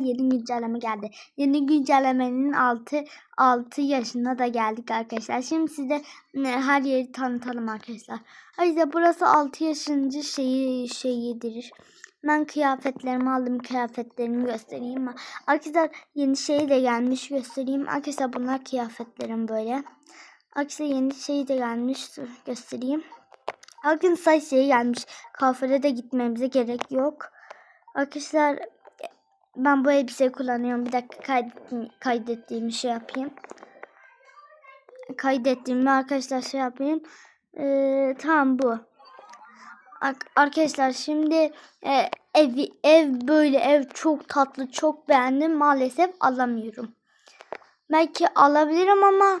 yeni güncelleme geldi. Yeni güncellemenin 6 6 yaşına da geldik arkadaşlar. Şimdi size ne, her yeri tanıtalım arkadaşlar. Hayır burası 6 yaşıncı şeyi şeyidir. Ben kıyafetlerimi aldım. Kıyafetlerimi göstereyim? Arkadaşlar yeni şey de gelmiş göstereyim. Arkadaşlar bunlar kıyafetlerim böyle. Arkadaşlar yeni şey de gelmiş. Göstereyim. Arkadaşlar şey gelmiş. Kafere de gitmemize gerek yok. Arkadaşlar ben bu elbiseyi kullanıyorum. Bir dakika kaydet, kaydettiğimi şey yapayım. Kaydettiğimi arkadaşlar şey yapayım. Ee, tamam bu. Ar- Arkadaşlar şimdi e, evi ev böyle ev çok tatlı çok beğendim maalesef alamıyorum. Belki alabilirim ama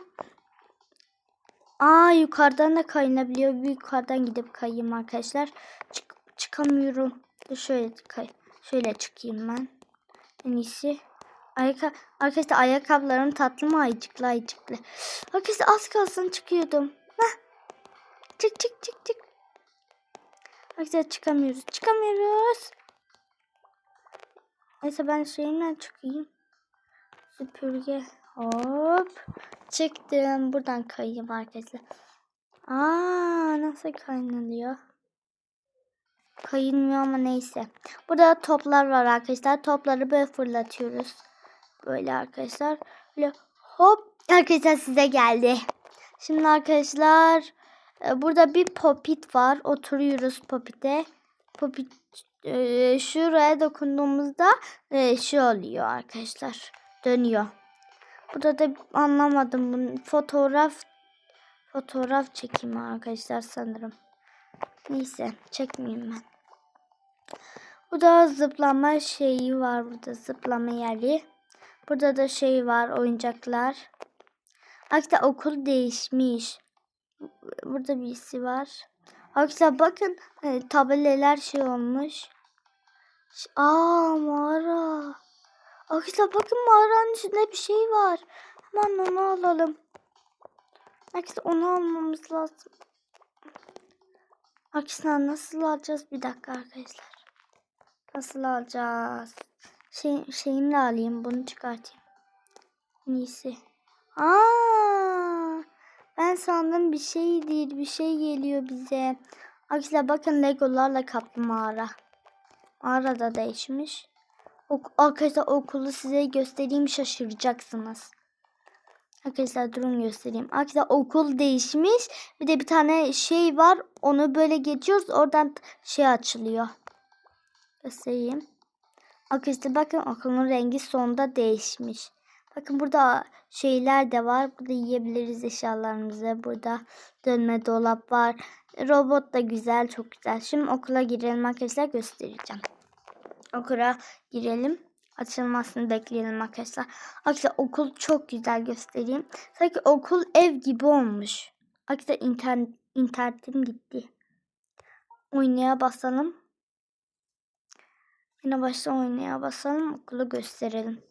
Aa yukarıdan da kayınabiliyor. Yukarıdan gidip kayayım arkadaşlar. Çık çıkamıyorum. Şöyle kay şöyle çıkayım ben. En iyisi. Ayaka arkadaşlar ayakkabılarım tatlı mı ayıcıklı ayıcıklı. Arkadaşlar az kalsın çıkıyordum. Heh. Çık çık çık çık. Arkadaşlar çıkamıyoruz. Çıkamıyoruz. Neyse ben şeyimden çıkayım. Süpürge. Hop. Çıktım. Buradan kayayım arkadaşlar. Aa nasıl kaynanıyor? Kayınmıyor ama neyse. Burada toplar var arkadaşlar. Topları böyle fırlatıyoruz. Böyle arkadaşlar. Böyle hop. Arkadaşlar size geldi. Şimdi arkadaşlar e, burada bir popit var. Oturuyoruz popite. Popit e, şuraya dokunduğumuzda e, şey oluyor arkadaşlar. Dönüyor. Burada da anlamadım bunu. Fotoğraf fotoğraf çekeyim arkadaşlar sanırım. Neyse çekmeyeyim ben. Burada zıplama şeyi var burada zıplama yeri. Burada da şey var oyuncaklar. Arkadaşlar okul değişmiş. Burada birisi var. Arkadaşlar bakın e, tabelalar şey olmuş. Aa mağara. Arkadaşlar bakın mağaranın içinde bir şey var. Hemen onu alalım. Arkadaşlar onu almamız lazım. Arkadaşlar nasıl alacağız? Bir dakika arkadaşlar. Nasıl alacağız? Şey, şeyini de alayım. Bunu çıkartayım. Neyse. Aa, ben sandım bir şey değil. Bir şey geliyor bize. Arkadaşlar bakın legolarla kaplı mağara. Mağara da değişmiş. Ok arkadaşlar okulu size göstereyim şaşıracaksınız. Arkadaşlar durun göstereyim. Arkadaşlar okul değişmiş. Bir de bir tane şey var. Onu böyle geçiyoruz. Oradan şey açılıyor. Göstereyim. Arkadaşlar bakın okulun rengi sonunda değişmiş. Bakın burada şeyler de var. Burada yiyebiliriz eşyalarımızı. Burada dönme dolap var. Robot da güzel. Çok güzel. Şimdi okula girelim arkadaşlar göstereceğim. Okula girelim. Açılmasını bekleyelim arkadaşlar. Arkadaşlar okul çok güzel göstereyim. Sanki okul ev gibi olmuş. Arkadaşlar internet, internetim gitti. Oynaya basalım. Yine başta oynaya basalım. Okulu gösterelim.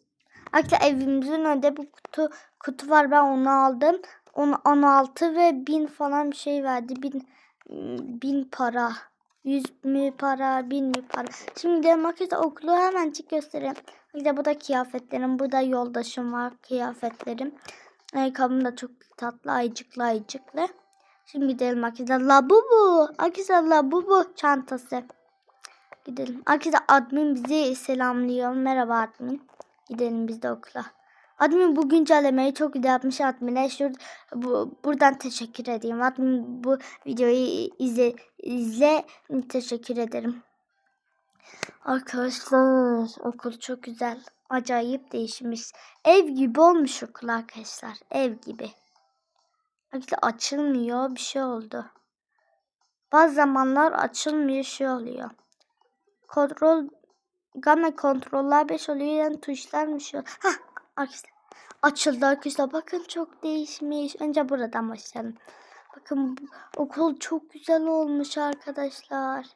Arkadaşlar evimizin önünde bir kutu kutu var. Ben onu aldım. Onu 16 ve 1000 falan bir şey verdi. 1000 bin para. 100 mü para, 1000 mi para. Şimdi de makete okulu hemencik göstereyim. İşte bu da kıyafetlerim. Bu da yoldaşım var kıyafetlerim. Ayakkabım da çok tatlı ayıcıklı ayıcıklı. Şimdi gidelim arkadaşlar. Labubu. Arkadaşlar labubu çantası. Gidelim. Arkadaşlar admin bizi selamlıyor. Merhaba admin. Gidelim biz de okula. Admin bu güncellemeyi çok güzel yapmış admine. Şur bu, buradan teşekkür edeyim. Admin bu videoyu izle, izle teşekkür ederim. Arkadaşlar okul çok güzel. Acayip değişmiş. Ev gibi olmuş okul arkadaşlar. Ev gibi. Arkadaşlar açılmıyor. Bir şey oldu. Bazı zamanlar açılmıyor şey oluyor. Kontrol Game kontroller 5 oluyor yani oluyor. Hah arkadaşlar açıldı arkadaşlar. Bakın çok değişmiş. Önce buradan başlayalım. Bakın okul çok güzel olmuş arkadaşlar.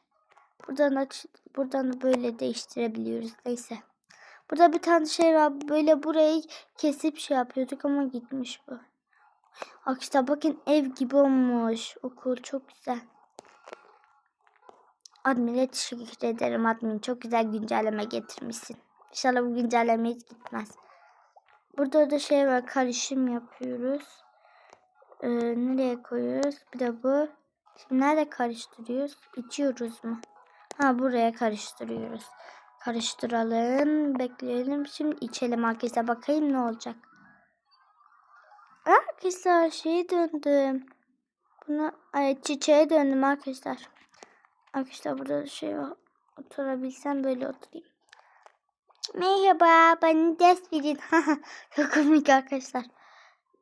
Buradan aç buradan böyle değiştirebiliyoruz. Neyse. Burada bir tane şey var. Böyle burayı kesip şey yapıyorduk ama gitmiş bu. Arkadaşlar bakın ev gibi olmuş. Okul çok güzel. Admin'e teşekkür ederim admin. Çok güzel güncelleme getirmişsin. İnşallah bu güncellememiz gitmez. Burada da şey var karışım yapıyoruz. Ee, nereye koyuyoruz? Bir de bu. Şimdi nerede karıştırıyoruz? İçiyoruz mu? Ha buraya karıştırıyoruz. Karıştıralım. Bekleyelim. Şimdi içelim arkadaşlar. Bakayım ne olacak. Arkadaşlar şeye döndüm. Buna ay, çiçeğe döndüm arkadaşlar. Arkadaşlar burada şey var. Oturabilsem böyle oturayım. Merhaba, bana ders verin. Çok komik arkadaşlar.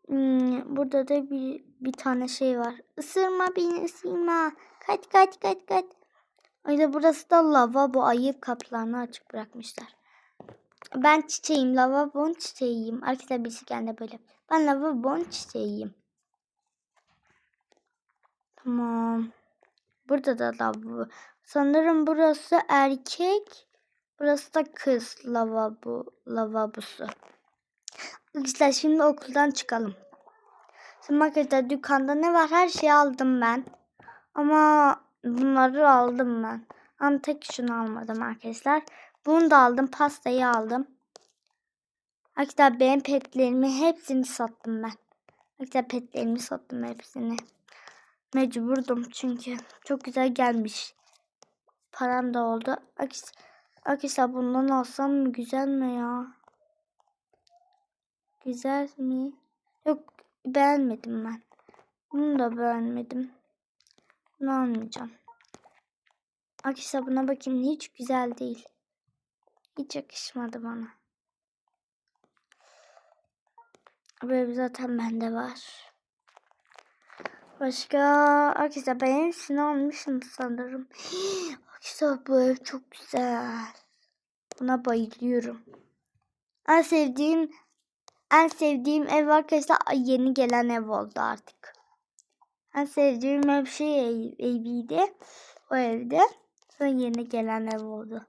Hmm, burada da bir, bir tane şey var. Isırma beni ısırma. Kaç kaç kaç kaç. Öyle burası da lavabo ayı kapılarını açık bırakmışlar. Ben çiçeğim. Lavabonun çiçeğiyim. Arkadaşlar birisi kendi böyle. Ben lavabonun çiçeğiyim. Tamam. Burada da lavabo. Sanırım burası erkek. Burası da kız lavabo, lavabosu. Arkadaşlar şimdi okuldan çıkalım. Şimdi dükkanda ne var her şeyi aldım ben. Ama bunları aldım ben. Ama tek şunu almadım arkadaşlar. Bunu da aldım. Pastayı aldım. Arkadaşlar benim petlerimi hepsini sattım ben. Arkadaşlar petlerimi sattım hepsini. Mecburdum çünkü. Çok güzel gelmiş. Param da oldu. Arkadaşlar, arkadaşlar bundan alsam mı? Güzel mi ya? Güzel mi? Yok beğenmedim ben. Bunu da beğenmedim. Bunu almayacağım. Arkadaşlar buna bakayım hiç güzel değil. Hiç yakışmadı bana. Böyle zaten bende var. Başka arkadaşlar ben hepsini almışım sanırım. Arkadaşlar bu ev çok güzel. Buna bayılıyorum. En sevdiğim en sevdiğim ev arkadaşlar yeni gelen ev oldu artık. En sevdiğim ev şey ev, eviydi. O evde. Sonra yeni gelen ev oldu.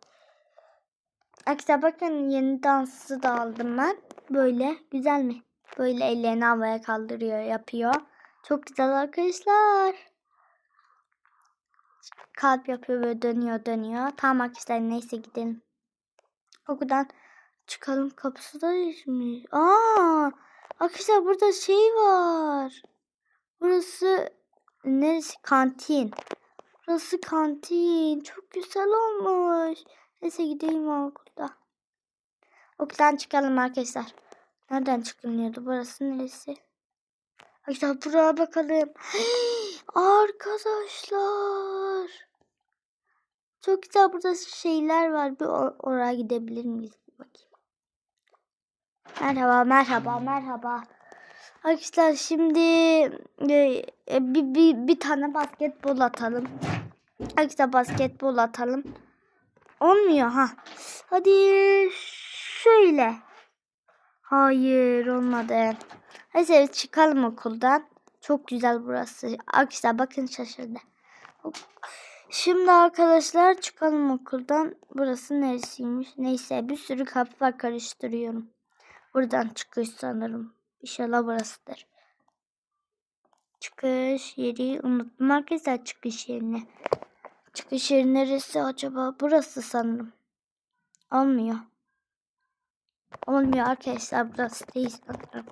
Arkadaşlar bakın yeni dansı da aldım ben. Böyle güzel mi? Böyle ellerini havaya kaldırıyor yapıyor. Çok güzel arkadaşlar. Kalp yapıyor böyle dönüyor dönüyor. Tamam arkadaşlar neyse gidelim. Okuldan çıkalım kapısı da değişmiş. Aa, arkadaşlar burada şey var. Burası neresi? Kantin. Burası kantin. Çok güzel olmuş. Neyse gideyim okulda. Okuldan çıkalım arkadaşlar. Nereden çıkılıyordu? Burası neresi? Arkadaşlar buraya bakalım. Arkadaşlar. Çok güzel burada şeyler var. Bir or- oraya gidebilir miyiz? Bakayım. Merhaba, merhaba, merhaba. Arkadaşlar şimdi e, e, bir, bir, bir tane basketbol atalım. Arkadaşlar basketbol atalım. Olmuyor ha. Hadi şöyle. Hayır olmadı. Neyse çıkalım okuldan. Çok güzel burası. Arkadaşlar bakın şaşırdı. Şimdi arkadaşlar çıkalım okuldan. Burası neresiymiş? Neyse bir sürü kapı var karıştırıyorum. Buradan çıkış sanırım. İnşallah burasıdır. Çıkış yeri unuttum arkadaşlar çıkış yerini. Çıkış yeri neresi acaba? Burası sanırım. Olmuyor. Olmuyor arkadaşlar burası değil sanırım.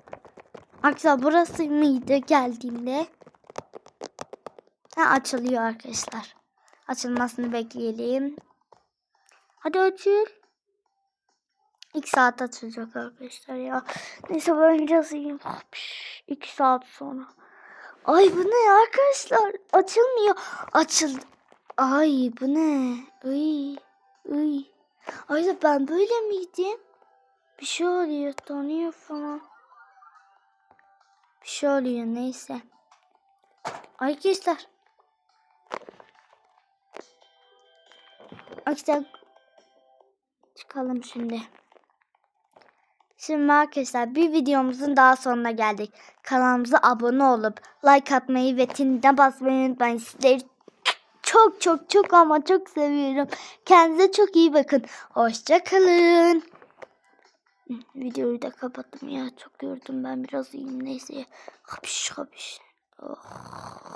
Arkadaşlar burası mıydı geldiğimde? Ha açılıyor arkadaşlar. Açılmasını bekleyelim. Hadi açıl. İlk saat açılacak arkadaşlar ya. Neyse ben yazayım. İki saat sonra. Ay bu ne arkadaşlar? Açılmıyor. Açıldı. Ay bu ne? Ay. Ay. Ay ben böyle miydim? Bir şey oluyor. Tanıyor falan. Bir şey oluyor neyse. Arkadaşlar. Arkadaşlar. Çıkalım şimdi. Şimdi arkadaşlar bir videomuzun daha sonuna geldik. Kanalımıza abone olup like atmayı ve tinine basmayı unutmayın. Sizleri çok çok çok ama çok seviyorum. Kendinize çok iyi bakın. Hoşçakalın. Videoyu da kapattım ya. Çok gördüm ben biraz iyiyim. Neyse. Hapış hapış. Oh.